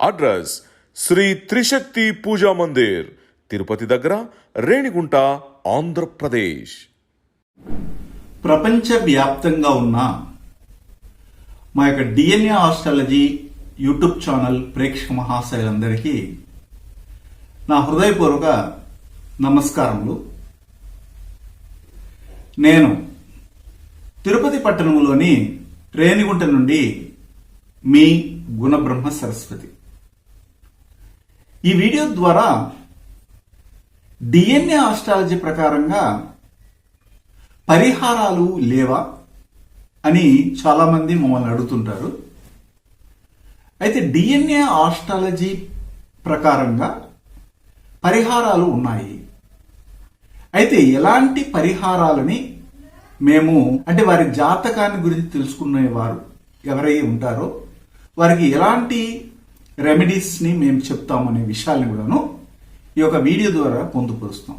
Address Shri Trishakti Puja Mandir Tirupati దగ్గర రేణిగుంట ఆంధ్రప్రదేశ్. ప్రపంచవ్యాప్తంగా ఉన్న మా యొక్క డిఎన్ఏ ఆస్ట్రాలజీ యూట్యూబ్ ఛానల్ ప్రేక్షక మహాశయులందరికీ నా హృదయపూర్వక నమస్కారములు. నేను తిరుపతి పట్టణంలోని రేణిగుంట నుండి మీ గుణబ్రహ్మ సరస్వతి. ఈ వీడియో ద్వారా డిఎన్ఏ ఆస్ట్రాలజీ ప్రకారంగా పరిహారాలు లేవా అని చాలామంది మమ్మల్ని అడుగుతుంటారు. అయితే డిఎన్ఏ ఆస్ట్రాలజీ ప్రకారంగా పరిహారాలు ఉన్నాయి. అయితే ఎలాంటి పరిహారాలని మేము అంటే వారి జాతకాన్ని గురించి తెలుసుకునేవారు ఎవరై ఉంటారో వారికి ఎలాంటి రెమెడీస్ని మేము చెప్తామనే విషయాల్ని కూడాను ఈ యొక్క వీడియో ద్వారా పొందుపరుస్తాం.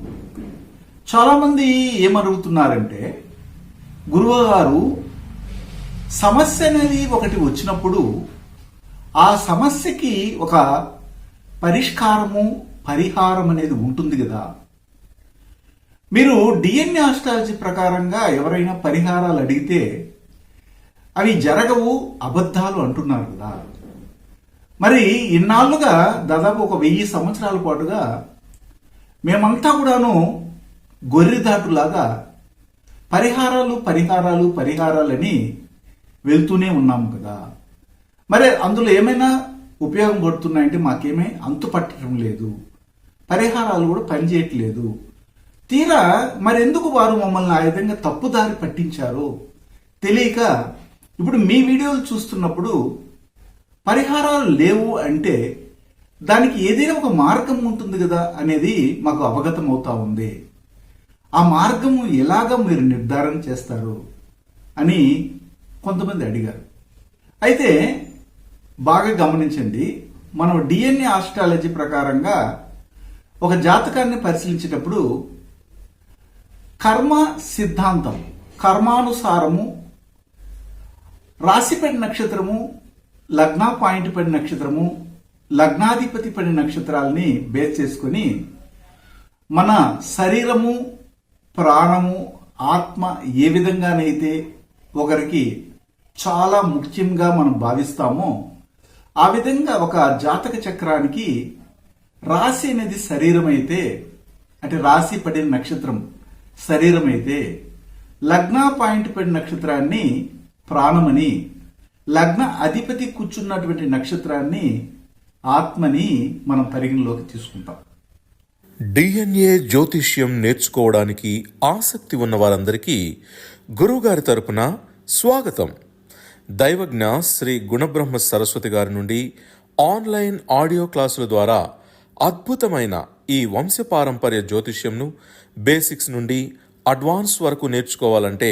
చాలామంది ఏమరుగుతున్నారంటే గురువు గారు సమస్య అనేది ఒకటి వచ్చినప్పుడు ఆ సమస్యకి ఒక పరిష్కారము పరిహారం అనేది ఉంటుంది కదా. మీరు డిఎన్ఏ ఆస్ట్రాలజీ ప్రకారంగా ఎవరైనా పరిహారాలు అడిగితే అవి జరగవు అబద్ధాలు అంటున్నారు కదా. మరి ఇన్నాళ్ళుగా దాదాపు ఒక వెయ్యి సంవత్సరాల పాటుగా మేమంతా కూడాను గొర్రెదాటులాగా పరిహారాలు పరిహారాలు పరిహారాలని వెళ్తూనే ఉన్నాము కదా. మరి అందులో ఏమైనా ఉపయోగం పడుతున్నాయంటే మాకేమీ అంతు పట్టడం లేదు. పరిహారాలు కూడా పనిచేయట్లేదు. తీరా మరెందుకు వారు మమ్మల్ని ఆ విధంగా తప్పుదారి పట్టించారో తెలియక ఇప్పుడు మీ వీడియోలు చూస్తున్నప్పుడు పరిహారాలు లేవు అంటే దానికి ఏదైనా ఒక మార్గం ఉంటుంది కదా అనేది మాకు అవగతం అవుతా ఉంది. ఆ మార్గము ఎలాగ మీరు నిర్ధారణ చేస్తారు అని కొంతమంది అడిగారు. అయితే బాగా గమనించండి మనం డిఎన్ఏ ఆస్ట్రాలజీ ప్రకారంగా ఒక జాతకాన్ని పరిశీలించేటప్పుడు కర్మ సిద్ధాంతం కర్మానుసారము రాశిపడి నక్షత్రము లగ్న పాయింట్ పడిన నక్షత్రము లగ్నాధిపతి పడిన నక్షత్రాలని బేస్ చేసుకొని మన శరీరము ప్రాణము ఆత్మ ఏ విధంగానైతే ఒకరికి చాలా ముఖ్యంగా మనం భావిస్తామో ఆ విధంగా ఒక జాతక చక్రానికి రాశి అనేది శరీరం అయితే అంటే రాశి పడిన నక్షత్రం శరీరం అయితే లగ్న పాయింట్ పడిన నక్షత్రాన్ని ప్రాణమని లగ్న అధిపతి కూర్చున్నటువంటి నక్షత్రాన్ని ఆత్మని మనం పరిగణలోకి తీసుకుంటాం. డిఎన్ఏ జ్యోతిష్యం నేర్చుకోవడానికి ఆసక్తి ఉన్న వారందరికీ గురువుగారి తరపున స్వాగతం. దైవజ్ఞ శ్రీ గుణబ్రహ్మ సరస్వతి గారి నుండి ఆన్లైన్ ఆడియో క్లాసుల ద్వారా అద్భుతమైన ఈ వంశపారంపర్య జ్యోతిష్యంను బేసిక్స్ నుండి అడ్వాన్స్ వరకు నేర్చుకోవాలంటే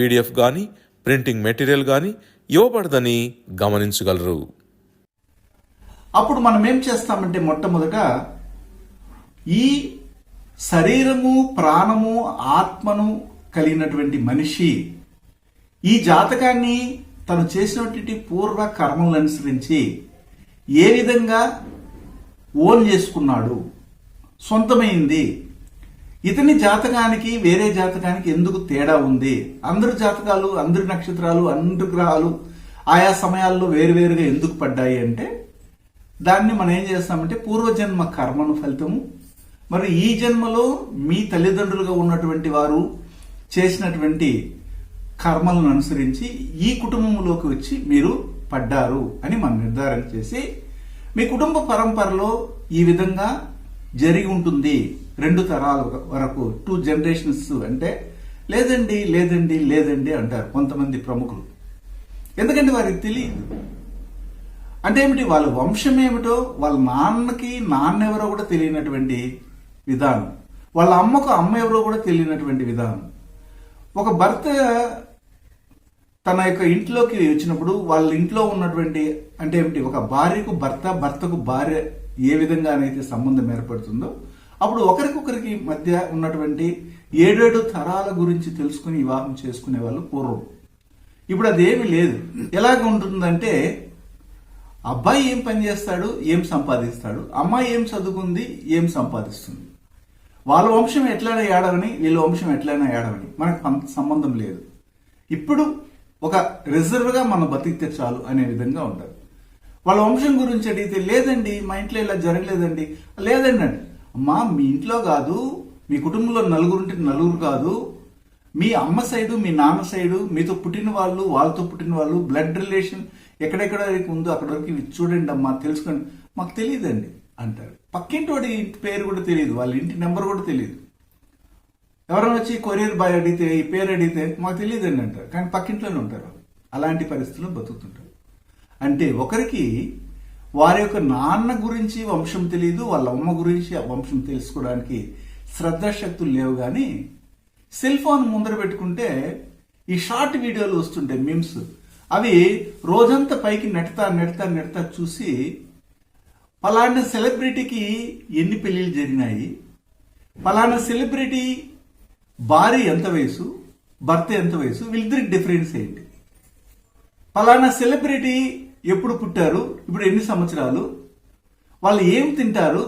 పీడిఎఫ్ కానీ ప్రింటింగ్ మెటీరియల్ కానీ ఇవ్వబడదని గమనించగలరు. అప్పుడు మనం ఏం చేస్తామంటే మొట్టమొదట ఈ శరీరము ప్రాణము ఆత్మను కలిగినటువంటి మనిషి ఈ జాతకాన్ని తను చేసినటువంటి పూర్వ కర్మలను అనుసరించి ఏ విధంగా ఓన్ చేసుకున్నాడు సొంతమైంది ఇతని జాతకానికి వేరే జాతకానికి ఎందుకు తేడా ఉంది? అందరి జాతకాలు అందరి నక్షత్రాలు అందరి గ్రహాలు ఆయా సమయాల్లో వేరువేరుగా ఎందుకు పడ్డాయి అంటే దాన్ని మనం ఏం చేస్తామంటే పూర్వజన్మ కర్మను ఫలితము. మరి ఈ జన్మలో మీ తల్లిదండ్రులుగా ఉన్నటువంటి వారు చేసినటువంటి కర్మలను అనుసరించి ఈ కుటుంబంలోకి వచ్చి మీరు పడ్డారు అని మనం నిర్ధారణ చేసి మీ కుటుంబ పరంపరలో ఈ విధంగా జరిగి ఉంటుంది. రెండు తరాల వరకు టూ జనరేషన్స్ అంటే లేదండి లేదండి లేదండి అంటారు కొంతమంది ప్రముఖులు. ఎందుకంటే వారికి తెలియదు. అంటే ఏమిటి? వాళ్ళ వంశం ఏమిటో వాళ్ళ నాన్నకి నాన్న ఎవరో కూడా తెలియనటువంటి విధానం. వాళ్ళ అమ్మకు అమ్మ ఎవరో కూడా తెలియనటువంటి విధానం. ఒక భర్త తన యొక్క ఇంట్లోకి వచ్చినప్పుడు వాళ్ళ ఇంట్లో ఉన్నటువంటి అంటే ఏమిటి? ఒక భార్యకు భర్త భర్తకు భార్య ఏ విధంగానైతే సంబంధం ఏర్పడుతుందో అప్పుడు ఒకరికొకరికి మధ్య ఉన్నటువంటి ఏడేడు తరాల గురించి తెలుసుకుని వివాహం చేసుకునే వాళ్ళు పూర్వం. ఇప్పుడు అదేమి లేదు. ఎలాగ ఉంటుందంటే అబ్బాయి ఏం పని చేస్తాడు? ఏం సంపాదిస్తాడు? అమ్మాయి ఏం చదువుకుంది? ఏం సంపాదిస్తుంది? వాళ్ళ వంశం ఎట్లైనా ఏడవని వీళ్ళ వంశం ఎట్లైనా ఏడవని మనకు సంబంధం లేదు. ఇప్పుడు ఒక రిజర్వ్గా మనం బతికితే చాలు అనే విధంగా ఉంటారు వాళ్ళ వంశం గురించి అడిగితే లేదండి మా ఇంట్లో ఇలా జరగలేదండి. లేదండి అండి. అమ్మా మీ ఇంట్లో కాదు మీ కుటుంబంలో నలుగురుంటే నలుగురు కాదు మీ అమ్మ సైడు మీ నాన్న సైడు మీతో పుట్టిన వాళ్ళు వాళ్ళతో పుట్టిన వాళ్ళు బ్లడ్ రిలేషన్ ఎక్కడెక్కడ ఉందో అక్కడ వరకు చూడండి అమ్మా తెలుసుకోండి. మాకు తెలియదండి అంటారు పక్కింటి వాడి ఇంటి పేరు కూడా తెలియదు వాళ్ళ ఇంటి నెంబర్ కూడా తెలియదు. ఎవరైనా వచ్చి కొరియర్ బాయ్ అడిగితే ఈ పేరు అడిగితే మాకు తెలియదండి అంటారు. కానీ పక్కింట్లోనే ఉంటారు అలాంటి పరిస్థితుల్లో బతుకుతుంటారు. అంటే ఒకరికి వారి యొక్క నాన్న గురించి వంశం తెలియదు వాళ్ళ అమ్మ గురించి ఆ వంశం తెలుసుకోవడానికి శ్రద్ధాశక్తులు లేవు కానీ సెల్ ఫోన్ ముందర పెట్టుకుంటే ఈ షార్ట్ వీడియోలు వస్తుంటాయి మిమ్స్ అవి రోజంతా పైకి నెడతా నెడతా నెడతా చూసి పలానా సెలబ్రిటీకి ఎన్ని పెళ్ళిళ్ళు జరిగినాయి పలానా సెలబ్రిటీ భార్య ఎంత వయసు భర్త ఎంత వయసు వీళ్ళిద్దరికి డిఫరెన్స్ ఏంటి? పలానా సెలబ్రిటీ ఎప్పుడు పుట్టారు ఇప్పుడు ఎన్ని సంవత్సరాలు వాళ్ళు ఏం తింటారు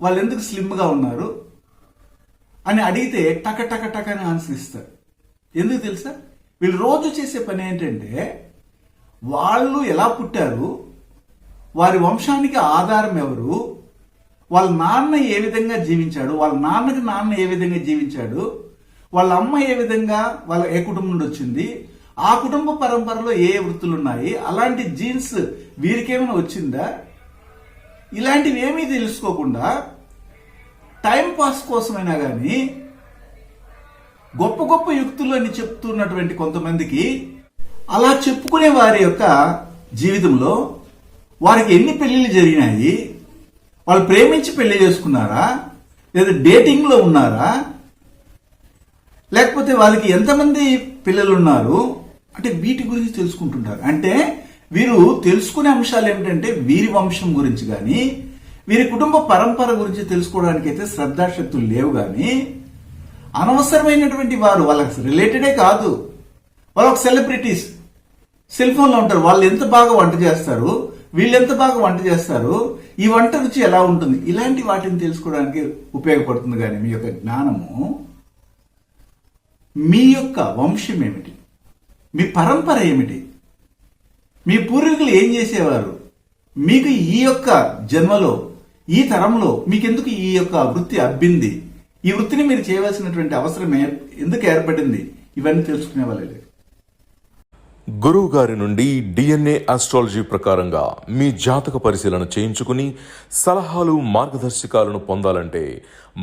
వాళ్ళు ఎందుకు స్లిమ్గా ఉన్నారు అని అడిగితే టక టక టక అని ఆన్సర్ ఇస్తారు. ఎందుకు తెలుసా? వీళ్ళు రోజు చేసే పని ఏంటంటే వాళ్ళు ఎలా పుట్టారు వారి వంశానికి ఆధారం ఎవరు వాళ్ళ నాన్న ఏ విధంగా జీవించాడు వాళ్ళ నాన్నకి నాన్న ఏ విధంగా జీవించాడు వాళ్ళ అమ్మ ఏ విధంగా వాళ్ళ ఏ కుటుంబం నుండి వచ్చింది ఆ కుటుంబ పరంపరలో ఏ వృత్తులు ఉన్నాయి అలాంటి జీన్స్ వీరికేమైనా వచ్చిందా? ఇలాంటివి ఏమీ తెలుసుకోకుండా టైం పాస్ కోసమైనా కానీ గొప్ప గొప్ప యుక్తులు అని చెప్తున్నటువంటి కొంతమందికి అలా చెప్పుకునే వారి యొక్క జీవితంలో వారికి ఎన్ని పెళ్ళిళ్ళు జరిగినాయి? వాళ్ళు ప్రేమించి పెళ్ళి చేసుకున్నారా? లేదా డేటింగ్లో ఉన్నారా? లేకపోతే వాళ్ళకి ఎంతమంది పిల్లలు ఉన్నారు అంటే వీటి గురించి తెలుసుకుంటుంటారు అంటే వీరు తెలుసుకునే అంశాలు ఏమిటంటే వీరి వంశం గురించి కానీ వీరి కుటుంబ పరంపర గురించి తెలుసుకోవడానికి అయితే శ్రద్ధాశక్తులు లేవు కానీ అనవసరమైనటువంటి వారు వాళ్ళకి రిలేటెడే కాదు. వాళ్ళకి సెలబ్రిటీస్ సెల్ ఫోన్లో ఉంటారు. వాళ్ళు ఎంత బాగా వంట చేస్తారు వీళ్ళు ఎంత బాగా వంట చేస్తారు ఈ వంట రుచి ఎలా ఉంటుంది? ఇలాంటి వాటిని తెలుసుకోవడానికి ఉపయోగపడుతుంది కానీ మీ యొక్క జ్ఞానము మీ యొక్క వంశం ఏమిటి? మీ పరంపర ఏమిటి? మీ పూర్వీకులు ఏం చేసేవారు? మీకు ఈ యొక్క జన్మలో ఈ తరంలో మీకెందుకు ఈ యొక్క వృత్తి అబ్బింది? ఈ వృత్తిని మీరు చేయవలసినటువంటి అవసరం ఎందుకు ఏర్పడింది? ఇవన్నీ తెలుసుకునే వాళ్ళే. గురువు గారి నుండి డిఎన్ఏ ఆస్ట్రాలజీ ప్రకారంగా మీ జాతక పరిశీలన చేయించుకుని సలహాలు మార్గదర్శకాలను పొందాలంటే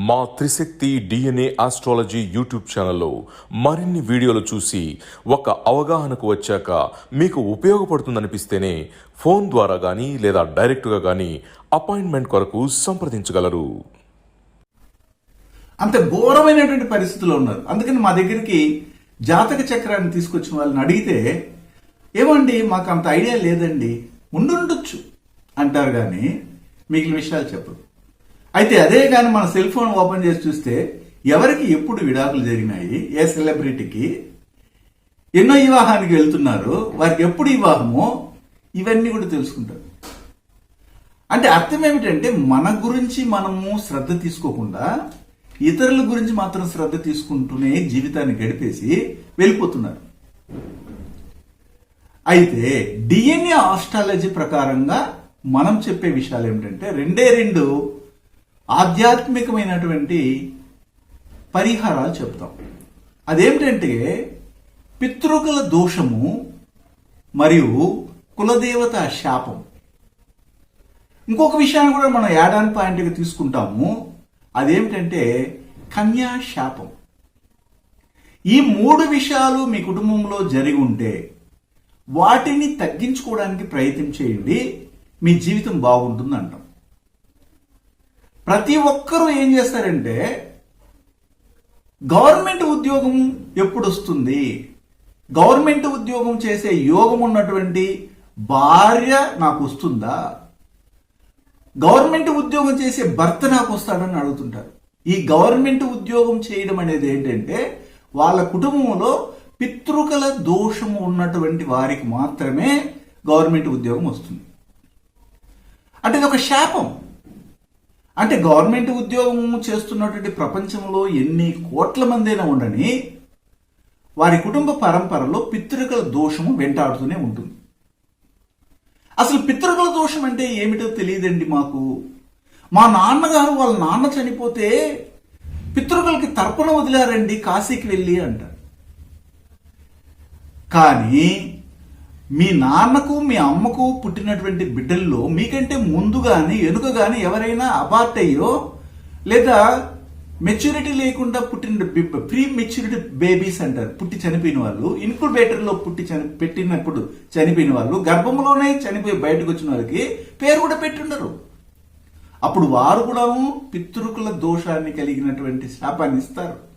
మా త్రిశక్తి డిఎన్ఏ ఆస్ట్రాలజీ యూట్యూబ్ ఛానల్లో మరిన్ని వీడియోలు చూసి ఒక అవగాహనకు వచ్చాక మీకు ఉపయోగపడుతుందనిపిస్తేనే ఫోన్ ద్వారా కానీ లేదా డైరెక్ట్గా కానీ అపాయింట్మెంట్ కొరకు సంప్రదించగలరు. అంత ఘోరమైనటువంటి పరిస్థితుల్లో ఉన్నారు. అందుకని మా దగ్గరికి జాతక చక్రాన్ని తీసుకొచ్చిన వాళ్ళని అడిగితే ఏమండి మాకు అంత ఐడియా లేదండి. ఉండుండొచ్చు అంటారు కానీ మిగిలిన విషయాలు చెప్పరు. అయితే అదే కానీ మన సెల్ ఫోన్ ఓపెన్ చేసి చూస్తే ఎవరికి ఎప్పుడు విడాకులు జరిగినాయి ఏ సెలబ్రిటీకి ఎన్నో వివాహానికి వెళ్తున్నారు వారికి ఎప్పుడు వివాహమో ఇవన్నీ కూడా తెలుసుకుంటారు. అంటే అర్థం ఏమిటంటే మన గురించి మనము శ్రద్ధ తీసుకోకుండా ఇతరుల గురించి మాత్రం శ్రద్ధ తీసుకుంటూనే జీవితాన్ని గడిపేసి వెళ్ళిపోతున్నారు. అయితే డిఎన్ఏ ఆస్ట్రాలజీ ప్రకారంగా మనం చెప్పే విషయాలు ఏమిటంటే రెండే రెండు ఆధ్యాత్మికమైనటువంటి పరిహారాలు చెప్తాం అదేమిటంటే పితృకుల దోషము మరియు కులదేవత శాపం. ఇంకొక విషయాన్ని కూడా మనం యాడ్ ఆన్ పాయింట్గా తీసుకుంటాము. అదేమిటంటే కన్యా శాపం. ఈ మూడు విషయాలు మీ కుటుంబంలో జరిగి ఉంటే వాటిని తగ్గించుకోవడానికి ప్రయత్నం చేయండి మీ జీవితం బాగుంటుంది అంటాం ప్రతి ఒక్కరూ ఏం చేస్తారంటే గవర్నమెంట్ ఉద్యోగం ఎప్పుడు వస్తుంది గవర్నమెంట్ ఉద్యోగం చేసే యోగం ఉన్నటువంటి భార్య నాకు వస్తుందా గవర్నమెంట్ ఉద్యోగం చేసే భర్త నాకు వస్తాడని అడుగుతుంటారు. ఈ గవర్నమెంట్ ఉద్యోగం చేయడం అనేది ఏంటంటే వాళ్ళ కుటుంబంలో పితృకల దోషము ఉన్నటువంటి వారికి మాత్రమే గవర్నమెంట్ ఉద్యోగం వస్తుంది. అంటే ఇది ఒక శాపం. అంటే గవర్నమెంట్ ఉద్యోగం చేస్తున్నటువంటి ప్రపంచంలో ఎన్ని కోట్ల మందైనా ఉండని వారి కుటుంబ పరంపరలో పితృకల దోషము వెంటాడుతూనే ఉంటుంది. అసలు పితృకల దోషం అంటే ఏమిటో తెలియదండి మాకు. మా నాన్నగారు వాళ్ళ నాన్న చనిపోతే పితృకలకి తర్పణ వదిలారండి కాశీకి వెళ్ళి అంటారు. కానీ మీ నాన్నకు మీ అమ్మకు పుట్టినటువంటి బిడ్డల్లో మీకంటే ముందు కానీ వెనుక కానీ ఎవరైనా అబార్ట్ అయ్యో లేదా మెచ్యూరిటీ లేకుండా పుట్టిన ప్రీ మెచ్యూరిటీ బేబీస్ అంటారు. పుట్టి చనిపోయిన వాళ్ళు ఇన్క్యుబేటర్లో పుట్టి చని పెట్టినప్పుడు చనిపోయిన వాళ్ళు గర్భంలోనే చనిపోయి బయటకు వచ్చిన వారికి పేరు కూడా పెట్టుండరు. అప్పుడు వారు కూడా పితృకుల దోషాన్ని కలిగినటువంటి శాపాన్ని ఇస్తారు.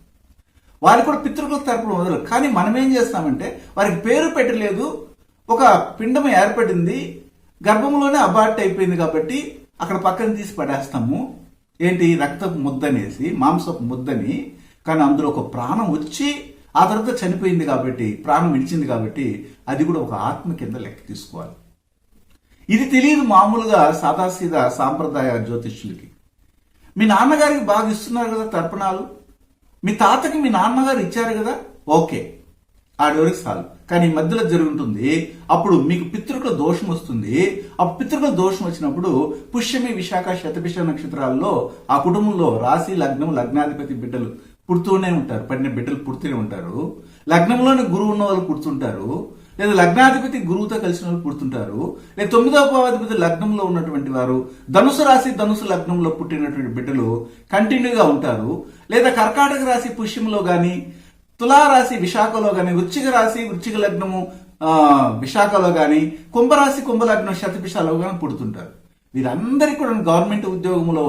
వారికి కూడా పితృకుల తరపున వదలరు కానీ మనం ఏం చేస్తామంటే వారికి పేరు పెట్టలేదు ఒక పిండం ఏర్పడింది గర్భంలోనే అబార్ట్ అయిపోయింది కాబట్టి అక్కడ పక్కన తీసి పడేస్తాము. ఏంటి? రక్తపు ముద్దనేసి మాంసపు ముద్దని. కానీ అందులో ఒక ప్రాణం వచ్చి ఆ తర్వాత చనిపోయింది కాబట్టి ప్రాణం విడిచింది కాబట్టి అది కూడా ఒక ఆత్మ కింద లెక్క తీసుకోవాలి. ఇది తెలియదు మామూలుగా సాదాసీదా సాంప్రదాయ జ్యోతిష్యులకి. మీ నాన్నగారికి బాగా ఇస్తున్నారు కదా తర్పణాలు? మీ తాతకి మీ నాన్నగారు ఇచ్చారు కదా? ఓకే. ఆడవరకు సాల్వ్ కానీ ఈ మధ్యలో జరుగుతుంది అప్పుడు మీకు పితృకుల దోషం వస్తుంది. ఆ పితృకుల దోషం వచ్చినప్పుడు పుష్యమి విశాఖ శతభిష నక్షత్రాల్లో ఆ కుటుంబంలో రాశి లగ్నం లగ్నాధిపతి బిడ్డలు పుడుతూనే ఉంటారు. పడిన బిడ్డలు పుడుతూనే ఉంటారు. లగ్నంలోని గురువు ఉన్న వాళ్ళు పుడుతుంటారు. లేదా లగ్నాధిపతి గురువుతో కలిసిన వాళ్ళు పుడుతుంటారు. లేదా తొమ్మిదవ భావాధిపతి లగ్నంలో ఉన్నటువంటి వారు ధనుసు రాశి ధనుసు లగ్నంలో పుట్టినటువంటి బిడ్డలు కంటిన్యూగా ఉంటారు. లేదా కర్కాటక రాశి పుష్యంలో గాని తులారాశి విశాఖలో గాని వృచ్చిక రాశి వృచ్చిక లగ్నము విశాఖలో గాని కుంభరాశి కుంభలగ్నం శతపిషాలో కానీ పుడుతుంటారు. వీరందరికీ కూడా గవర్నమెంట్ ఉద్యోగంలో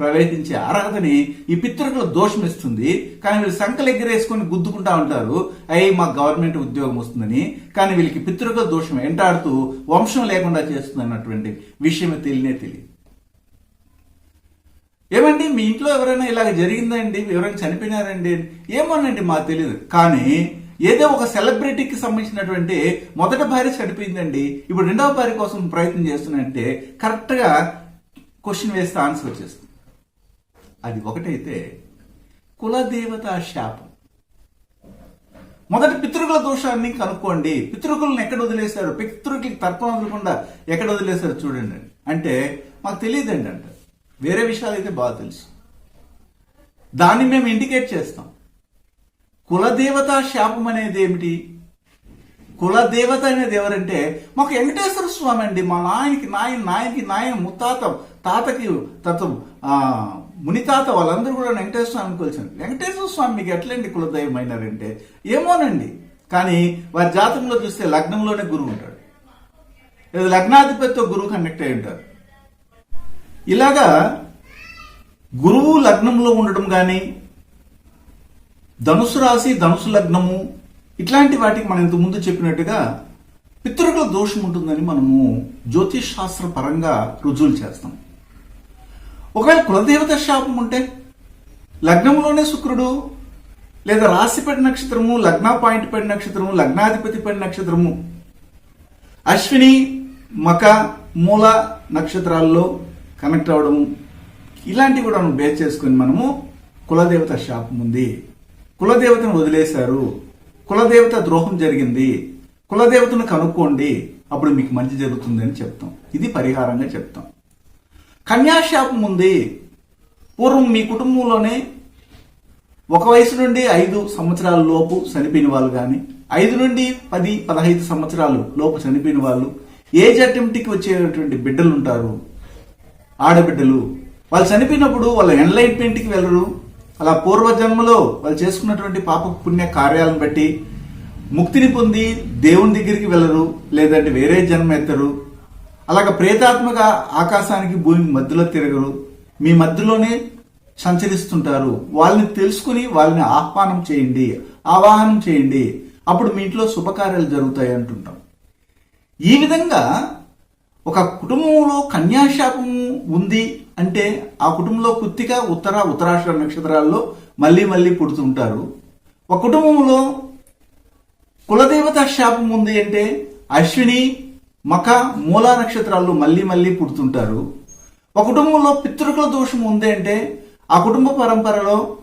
ప్రవేశించే అర్హతని ఈ పితృకుల దోషం ఇస్తుంది కానీ వీళ్ళు సంకలు ఎగ్గరేసుకొని గుద్దుకుంటా ఉంటారు. అయ్యి మాకు గవర్నమెంట్ ఉద్యోగం వస్తుందని. కానీ వీళ్ళకి పితృకుల దోషం వెంటాడుతూ వంశం లేకుండా చేస్తుంది అన్నటువంటి విషయం తెలియనే తెలియదు. ఏమండి మీ ఇంట్లో ఎవరైనా ఇలాగ జరిగిందండి? ఎవరైనా చనిపోయినారండి? ఏమోనండి మాకు తెలియదు కానీ ఏదో ఒక సెలబ్రిటీకి సంబంధించినటువంటి మొదటి భార్య చనిపోయిందండి. ఇప్పుడు రెండవ భార్య కోసం ప్రయత్నం చేస్తున్నాయంటే కరెక్ట్గా క్వశ్చన్ వేస్తే ఆన్సర్ వచ్చేస్తుంది. అది ఒకటైతే కులదేవత శాపం. మొదటి పితృకుల దోషాన్ని కనుక్కోండి. పితృకులను ఎక్కడ వదిలేశారు? పితృకులకి తర్పం వదలకుండా ఎక్కడ వదిలేశారు? చూడండి. అంటే మాకు తెలియదండి అంట. వేరే విషయాలు అయితే బాగా తెలుసు. దాన్ని మేము ఇండికేట్ చేస్తాం. కులదేవత శాపం అనేది ఏమిటి? కులదేవత అనేది ఎవరంటే మాకు వెంకటేశ్వర స్వామి అండి. మా నాయనకి నాయన నాయనకి నాయన ముత్తాత తాతకి తత మునితాత వాళ్ళందరూ కూడా వెంకటేశ్వర స్వామిని కొలిచారు. వెంకటేశ్వర స్వామి మీకు ఎట్లండి కులదైవం అయినారంటే ఏమోనండి. కానీ వారి జాతకంలో చూస్తే లగ్నంలోనే గురువు ఉంటాడు. లేదా లగ్నాధిపతితో గురువు కనెక్ట్ అయి ఉంటారు ఇలాగా గురువు లగ్నంలో ఉండడం కానీ ధనుసు రాశి ధనుసు లగ్నము ఇట్లాంటి వాటికి మనం ఇంతకుముందు చెప్పినట్టుగా పితృకుల దోషం ఉంటుందని మనము జ్యోతిష్ శాస్త్ర పరంగా రుజువులు చేస్తాం. ఒకవేళ కులదేవత శాపం ఉంటే లగ్నంలోనే శుక్రుడు లేదా రాశిపడి నక్షత్రము లగ్న పాయింట్ పడి నక్షత్రము లగ్నాధిపతి పడి నక్షత్రము అశ్విని మక మూల నక్షత్రాల్లో కనెక్ట్ అవ్వడం ఇలాంటివి కూడా మనం బేస్ చేసుకొని మనము కులదేవత శాపం ఉంది కులదేవతను వదిలేశారు. కులదేవత ద్రోహం జరిగింది. కులదేవతను కనుక్కోండి. అప్పుడు మీకు మంచి జరుగుతుందని చెప్తాం. ఇది పరిహారంగా చెప్తాం. కన్యాశాపం ఉంది పూర్వం మీ కుటుంబంలోనే ఒక వయసు నుండి ఐదు సంవత్సరాల లోపు చనిపోయిన వాళ్ళు కానీ ఐదు నుండి పది పదహైదు సంవత్సరాలు లోపు చనిపోయిన వాళ్ళు ఏజ్ అటెంప్ట్కి వచ్చేటువంటి బిడ్డలు ఉంటారు ఆడబిడ్డలు. వాళ్ళు చనిపోయినప్పుడు వాళ్ళ ఎన్లైట్మెంట్కి వెళ్ళరు. అలా పూర్వజన్మలో వాళ్ళు చేసుకున్నటువంటి పాప పుణ్య కార్యాలను బట్టి ముక్తిని పొంది దేవుని దగ్గరికి వెళ్ళరు లేదంటే వేరే జన్మ ఎత్తరు. అలాగ ప్రేతాత్మక ఆకాశానికి భూమి మధ్యలో తిరగరు. మీ మధ్యలోనే సంచరిస్తుంటారు. వాళ్ళని తెలుసుకుని వాళ్ళని ఆహ్వానం చేయండి ఆవాహనం చేయండి. అప్పుడు మీ ఇంట్లో శుభకార్యాలు జరుగుతాయి అంటుంటాం. ఈ విధంగా ఒక కుటుంబంలో కన్యాశాపం ఉంది అంటే ఆ కుటుంబంలో కుత్తిక ఉత్తర ఉత్తరాష్ట్ర నక్షత్రాల్లో మళ్ళీ మళ్ళీ పుడుతుంటారు. ఒక కుటుంబంలో కులదేవత శాపం ఉంది అంటే అశ్విని మఖ మూల నక్షత్రాల్లో మళ్ళీ మళ్ళీ పుడుతుంటారు. ఒక కుటుంబంలో పితృకుల దోషం ఉంది అంటే ఆ కుటుంబ పరంపరలో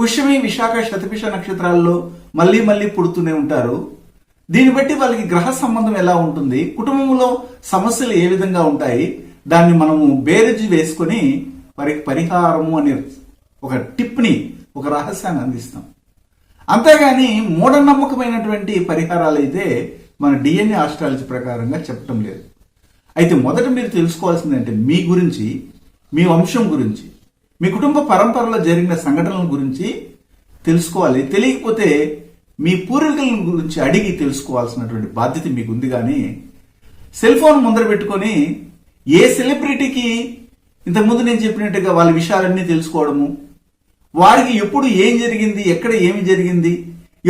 పుష్యమి విశాఖ శతపిష నక్షత్రాల్లో మళ్ళీ మళ్ళీ పుడుతూనే ఉంటారు. దీన్ని బట్టి వాళ్ళకి గ్రహ సంబంధం ఎలా ఉంటుంది? కుటుంబంలో సమస్యలు ఏ విధంగా ఉంటాయి? దాన్ని మనము బేరజు వేసుకొని వారికి పరిహారము అనే ఒక టిప్ని ఒక రహస్యాన్ని అందిస్తాం. అంతేగాని మూఢనమ్మకమైనటువంటి పరిహారాలు అయితే మన డిఎన్ఏ ఆస్ట్రాలజీ ప్రకారంగా చెప్పటం లేదు. అయితే మొదట మీరు తెలుసుకోవాల్సిందంటే మీ గురించి మీ వంశం గురించి మీ కుటుంబ పరంపరలో జరిగిన సంఘటనల గురించి తెలుసుకోవాలి. తెలియకపోతే మీ పూర్వీకుల గురించి అడిగి తెలుసుకోవాల్సినటువంటి బాధ్యత మీకు ఉంది కానీ సెల్ ఫోన్ ముందర పెట్టుకొని ఏ సెలబ్రిటీకి ఇంతకుముందు నేను చెప్పినట్టుగా వాళ్ళ విషయాలన్నీ తెలుసుకోవడము? వారికి ఎప్పుడు ఏం జరిగింది ఎక్కడ ఏమి జరిగింది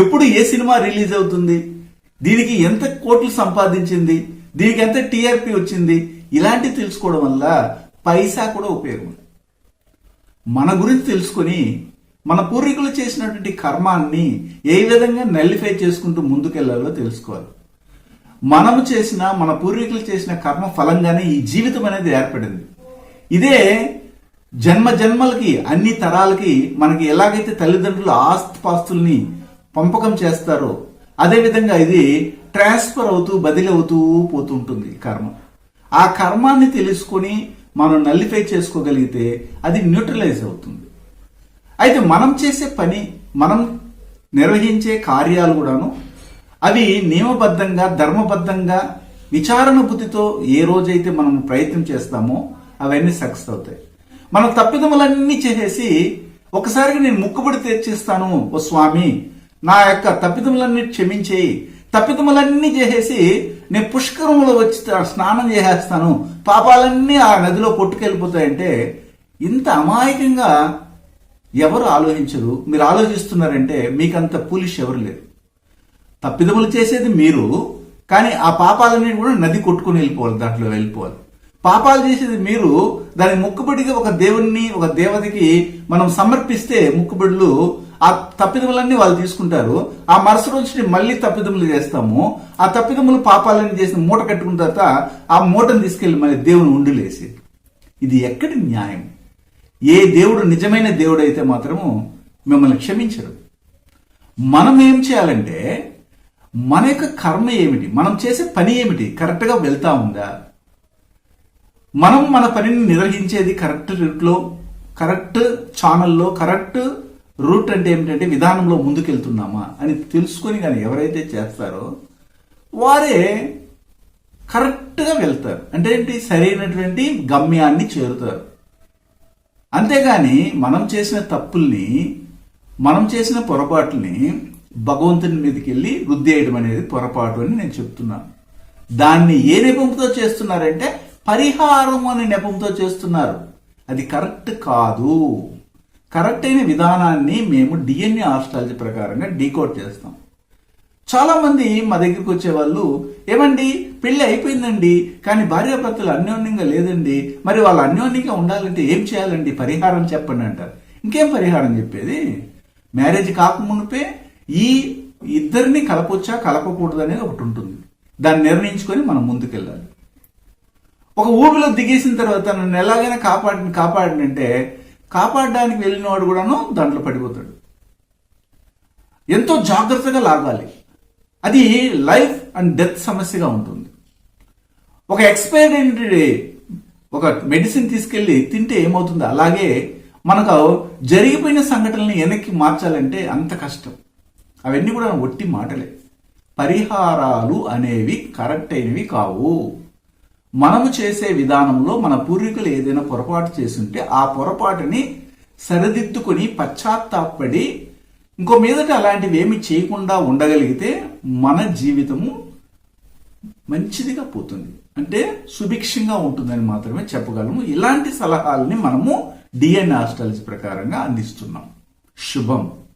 ఎప్పుడు ఏ సినిమా రిలీజ్ అవుతుంది దీనికి ఎంత కోట్లు సంపాదించింది దీనికి ఎంత టీఆర్పీ వచ్చింది ఇలాంటివి తెలుసుకోవడం వల్ల పైసా కూడా ఉపయోగం మన గురించి తెలుసుకొని మన పూర్వీకులు చేసినటువంటి కర్మాన్ని ఏ విధంగా నల్లిఫై చేసుకుంటూ ముందుకెళ్ళాలో తెలుసుకోవాలి. మనము చేసిన మన పూర్వీకులు చేసిన కర్మ ఫలంగానే ఈ జీవితం అనేది ఏర్పడింది. ఇదే జన్మ జన్మలకి అన్ని తరాలకి మనకి ఎలాగైతే తల్లిదండ్రులు ఆస్తిపాస్తుల్ని పంపకం చేస్తారో అదేవిధంగా ఇది ట్రాన్స్ఫర్ అవుతూ బదిలీ అవుతూ పోతుంటుంది కర్మ. ఆ కర్మాన్ని తెలుసుకొని మనం నల్లిఫై చేసుకోగలిగితే అది న్యూట్రలైజ్ అవుతుంది. అయితే మనం చేసే పని మనం నిర్వహించే కార్యాలు కూడాను అవి నియమబద్ధంగా ధర్మబద్ధంగా విచారణ బుద్ధితో ఏ రోజైతే మనం ప్రయత్నం చేస్తామో అవన్నీ సక్సెస్ అవుతాయి. మనం తప్పిదములన్నీ చేసేసి ఒకసారిగా నేను ముక్కుబడి తెచ్చిస్తాను ఓ స్వామి నా యొక్క తప్పిదములన్నీ క్షమించేయి తప్పిదములన్నీ చేసేసి నేను పుష్కరంలో వచ్చి స్నానం చేసేస్తాను పాపాలన్నీ ఆ నదిలో కొట్టుకెళ్ళిపోతాయంటే ఇంత అమాయకంగా ఎవరు ఆలోచించరు? మీరు ఆలోచిస్తున్నారంటే మీకంత పూలిష్ ఎవరు లేరు. తప్పిదములు చేసేది మీరు కానీ ఆ పాపాలన్నీ కూడా నది కొట్టుకుని వెళ్ళిపోవాలి దాంట్లో వెళ్ళిపోవాలి. పాపాలు చేసేది మీరు దాని ముక్కుబడిగా ఒక దేవుణ్ణి ఒక దేవతకి మనం సమర్పిస్తే ముక్కుబడులు ఆ తప్పిదములన్నీ వాళ్ళు తీసుకుంటారు. ఆ మరుసటి నుంచి మళ్ళీ తప్పిదములు చేస్తాము. ఆ తప్పిదములు పాపాలన్నీ చేసిన మూట కట్టుకున్న తర్వాత ఆ మూటను తీసుకెళ్ళి మళ్ళీ దేవుని ఉండులేసి. ఇది ఎక్కడి న్యాయం? ఏ దేవుడు నిజమైన దేవుడు అయితే మాత్రము మిమ్మల్ని క్షమించడు. మనం ఏం చేయాలంటే మన యొక్క కర్మ ఏమిటి? మనం చేసే పని ఏమిటి? కరెక్ట్గా వెళ్తా ఉందా? మనం మన పనిని నిర్వహించేది కరెక్ట్ రూట్లో కరెక్ట్ ఛానల్లో కరెక్ట్ రూట్ అంటే ఏమిటంటే విధానంలో ముందుకెళ్తున్నామా అని తెలుసుకొని కానీ ఎవరైతే చేస్తారో వారే కరెక్ట్గా వెళ్తారు. అంటే ఏంటి? సరైనటువంటి గమ్యాన్ని చేరుతారు. అంతేగాని మనం చేసిన తప్పుల్ని మనం చేసిన పొరపాట్లని భగవంతుని మీదకి వెళ్ళి రుద్దేయడం అనేది పొరపాటు అని నేను చెప్తున్నాను. దాన్ని ఏ నెపంతో చేస్తున్నారంటే పరిహారం అనే నెపంతో చేస్తున్నారు. అది కరెక్ట్ కాదు. కరెక్ట్ అయిన విధానాన్ని మేము డిఎన్ఏ ఆస్ట్రాలజీ ప్రకారంగా డీకోడ్ చేస్తాం. చాలా మంది మా దగ్గరికి వచ్చే వాళ్ళు ఏమండి పెళ్ళి అయిపోయిందండి కానీ భార్యాభర్తలు అన్యోన్యంగా లేదండి మరి వాళ్ళు అన్యోన్యంగా ఉండాలంటే ఏం చేయాలండి? పరిహారం చెప్పండి అంటారు. ఇంకేం పరిహారం చెప్పేది? మ్యారేజ్ కాకమునిపే ఈ ఇద్దరిని కలపొచ్చా కలపకూడదు అనేది ఒకటి ఉంటుంది. దాన్ని నిర్ణయించుకొని మనం ముందుకెళ్ళాలి. ఒక ఊబిలో దిగేసిన తర్వాత నన్ను ఎలాగైనా కాపాడి కాపాడినంటే కాపాడడానికి వెళ్ళినవాడు కూడాను దాంట్లో పడిపోతాడు. ఎంతో జాగ్రత్తగా లాగాలి. అది లైఫ్ అండ్ డెత్ సమస్యగా ఉంటుంది. ఒక ఎక్స్పైరీ ఒక మెడిసిన్ తీసుకెళ్ళి తింటే ఏమవుతుందో? అలాగే మనకు జరిగిపోయిన సంఘటనల్ని వెనక్కి మార్చాలంటే అంత కష్టం. అవన్నీ కూడా ఒట్టి మాటలే. పరిహారాలు అనేవి కరెక్ట్ అయినవి కావు. మనము చేసే విధానంలో మన పూర్వీకులు ఏదైనా పొరపాటు చేసుంటే ఆ పొరపాటుని సరిదిద్దుకొని పశ్చాత్తాపడి ఇంకో మీదట అలాంటివి ఏమి చేయకుండా ఉండగలిగితే మన జీవితము మంచిదిగా పోతుంది. అంటే సుభిక్షంగా ఉంటుందని మాత్రమే చెప్పగలము. ఇలాంటి సలహాలని మనము డిఎన్ ఆస్ట్రాలజీ ప్రకారంగా అందిస్తున్నాం. శుభం.